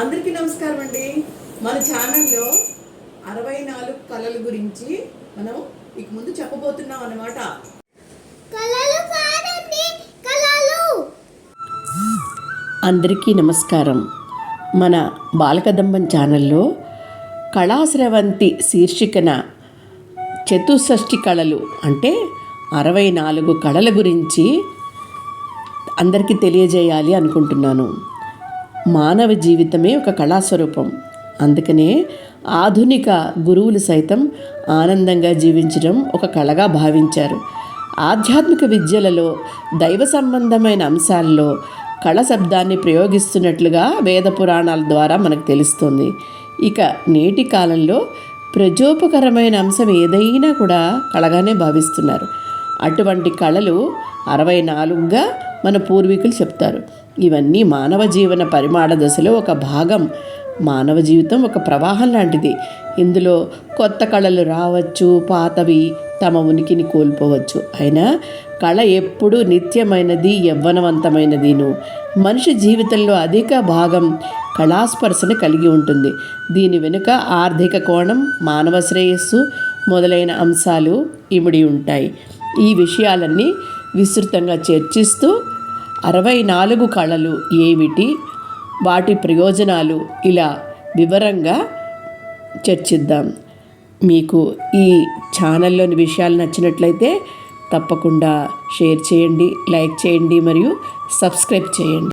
అందరికీ నమస్కారం అండి. మన ఛానల్లో అరవై నాలుగు కళల గురించి మనం ఇక ముందు చెప్పబోతున్నాం కలలు అందరికీ నమస్కారం. మన బాలకదంబం ఛానల్లో కళాశ్రవంతి శీర్షికన చతుషష్ఠి కళలు అంటే అరవై నాలుగు కళల గురించి అందరికీ తెలియజేయాలి అనుకుంటున్నాను. మానవ జీవితమే ఒక కళాస్వరూపం. అందుకనే ఆధునిక గురువులు సైతం ఆనందంగా జీవించడం ఒక కళగా భావించారు. ఆధ్యాత్మిక విద్యలలో దైవ సంబంధమైన అంశాల్లో కళ శబ్దాన్ని ప్రయోగిస్తున్నట్లుగా వేద పురాణాల ద్వారా మనకు తెలుస్తుంది. ఇక నేటి కాలంలో ప్రజోపకరమైన అంశం ఏదైనా కూడా కళగానే భావిస్తున్నారు. అటువంటి కళలు అరవై నాలుగుగా మన పూర్వీకులు చెప్తారు. ఇవన్నీ మానవ జీవన పరిమాణ దశలో ఒక భాగం. మానవ జీవితం ఒక ప్రవాహం లాంటిది. ఇందులో కొత్త కళలు రావచ్చు పాతవి తమ ఉనికిని కోల్పోవచ్చు. అయినా కళ ఎప్పుడూ నిత్యమైనది యవ్వనవంతమైనదిను మనిషి జీవితంలో అధిక భాగం కళాస్పర్శను కలిగి ఉంటుంది. దీని వెనుక ఆర్థిక కోణం మానవ శ్రేయస్సు మొదలైన అంశాలు ఇమిడి ఉంటాయి. ఈ విషయాలన్నీ విస్తృతంగా చర్చిస్తూ అరవై నాలుగు కళలు ఏమిటి? వాటి ప్రయోజనాలు ఇలా వివరంగా చర్చిద్దాం. మీకు ఈ ఛానల్లోని విషయాలు నచ్చినట్లయితే తప్పకుండా షేర్ చేయండి లైక్ చేయండి మరియు సబ్స్క్రైబ్ చేయండి.